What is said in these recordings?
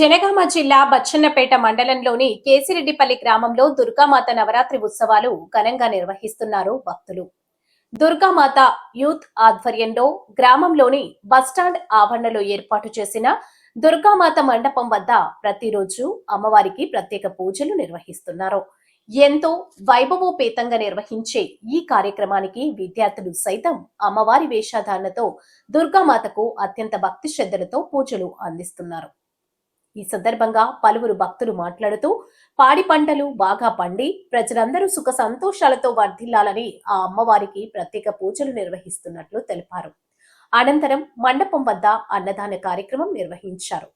జనగామ జిల్లా బచ్చన్నపేట మండలంలోని కేసిరెడ్డిపల్లి గ్రామంలో దుర్గామాత నవరాత్రి ఉత్సవాలు ఘనంగా నిర్వహిస్తున్నారు భక్తులు. దుర్గామాత యూత్ ఆధ్వర్యంలో గ్రామంలోని బస్టాండ్ ఆవరణలో ఏర్పాటు చేసిన దుర్గామాత మండపం వద్ద ప్రతిరోజు అమ్మవారికి ప్రత్యేక పూజలు నిర్వహిస్తున్నారు. ఎంతో వైభవోపేతంగా నిర్వహించే ఈ కార్యక్రమానికి విద్యార్థులు సైతం అమ్మవారి వేషధారణతో దుర్గామాతకు అత్యంత భక్తి శ్రద్ధలతో పూజలు అందిస్తున్నారు. ఈ సందర్భంగా పలువురు భక్తులు మాట్లాడుతూ పాడి పంటలు బాగా పండి ప్రజలందరూ సుఖ సంతోషాలతో వర్ధిల్లాలని ఆ అమ్మవారికి ప్రత్యేక పూజలు నిర్వహిస్తున్నట్లు తెలిపారు. అనంతరం మండపం వద్ద అన్నదాన కార్యక్రమం నిర్వహించారు.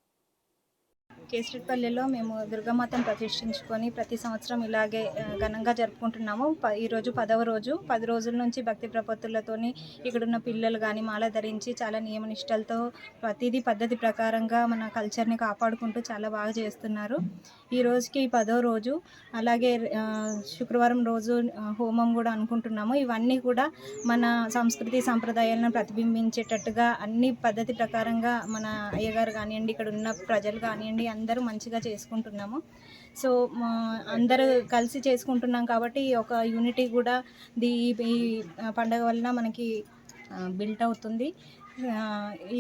కేసరిపల్లిలో మేము దుర్గామాతను ప్రతిష్ఠించుకొని ప్రతి సంవత్సరం ఇలాగే ఘనంగా జరుపుకుంటున్నాము. ప ఈరోజు పదవ రోజు. పది రోజుల నుంచి భక్తి ప్రపత్తులతోని ఇక్కడున్న పిల్లలు కానీ మాల ధరించి చాలా నియమనిష్టలతో ప్రతిదీ పద్ధతి ప్రకారంగా మన కల్చర్ని కాపాడుకుంటూ చాలా బాగా చేస్తున్నారు. ఈ రోజుకి పదో రోజు. అలాగే శుక్రవారం రోజు హోమం కూడా అనుకుంటున్నాము. ఇవన్నీ కూడా మన సంస్కృతి సంప్రదాయాలను ప్రతిబింబించేటట్టుగా అన్ని పద్ధతి ప్రకారంగా మన అయ్యగారు కానివ్వండి ఇక్కడ ఉన్న ప్రజలు కానివ్వండి అందరూ మంచిగా చేసుకుంటున్నాము. సో మా అందరూ కలిసి చేసుకుంటున్నాం కాబట్టి ఒక యూనిటీ కూడా దీ ఈ పండగ వలన మనకి బిల్ట్ అవుతుంది.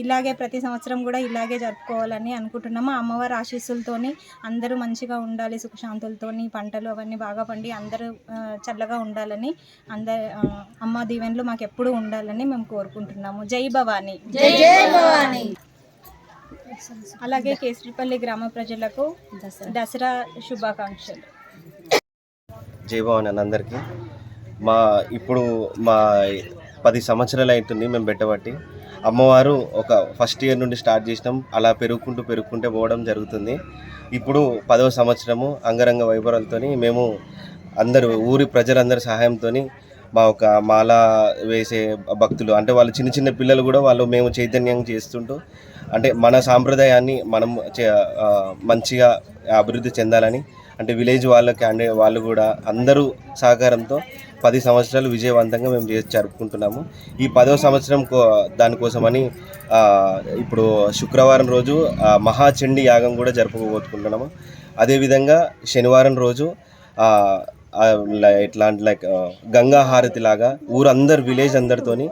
ఇలాగే ప్రతి సంవత్సరం కూడా ఇలాగే జరుపుకోవాలని అనుకుంటున్నాము. అమ్మవారి ఆశీస్సులతోని అందరూ మంచిగా ఉండాలి సుఖశాంతులతోని పంటలు అవన్నీ బాగా పండి అందరూ చల్లగా ఉండాలని అందరు అమ్మ దీవెనలు మాకు ఎప్పుడూ ఉండాలని మేము కోరుకుంటున్నాము. జై భవానీ. జై జై భవాని. అలాగే కేసరిపల్లి గ్రామ ప్రజలకు దసరా. శుభాకాంక్షలు. జై భవన్ అని అందరికీ. మా ఇప్పుడు మా పది సంవత్సరాలు అవుతుంది మేము పెట్టబట్టి. అమ్మవారు ఒక ఫస్ట్ ఇయర్ నుండి స్టార్ట్ చేసినాం. అలా పెరుగుకుంటూ పెరుగుకుంటూ పోవడం జరుగుతుంది. ఇప్పుడు పదవ సంవత్సరము అంగరంగ వైభవాలతో మేము అందరు ఊరి ప్రజలందరి సహాయంతో మా ఒక మాల వేసే భక్తులు అంటే వాళ్ళు చిన్న చిన్న పిల్లలు కూడా వాళ్ళు మేము చైతన్యం చేస్తుంటూ అంటే మన సాంప్రదాయాన్ని మనం చే- మంచిగా అభివృద్ధి చెందాలని అంటే విలేజ్ వాళ్ళకి అంటే వాళ్ళు కూడా అందరూ సహకారంతో పది సంవత్సరాలు విజయవంతంగా మేము చేసి జరుపుకుంటున్నాము. ఈ పదవ సంవత్సరం కో- దానికోసమని ఇప్పుడు శుక్రవారం రోజు మహాచండి యాగం కూడా జరుపుకోబోతుకుంటున్నాము అదేవిధంగా శనివారం రోజు ఇట్లాంటి లైక్ గంగా హారతి లాగా ఊరందరు విలేజ్ అందరితోని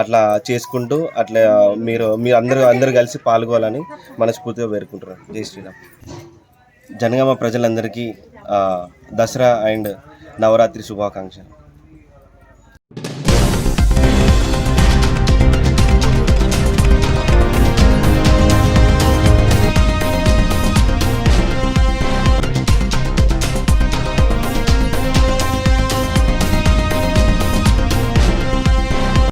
అట్లా చేసుకుంటూ అట్లా మీరు మీరు అందరూ అందరూ కలిసి పాల్గొనాలని మనస్ఫూర్తిగా వేడుకుంటున్నాను జై శ్రీరామ్. జనగామ ప్రజలందరికీ దసరా అండ్ నవరాత్రి శుభాకాంక్షలు.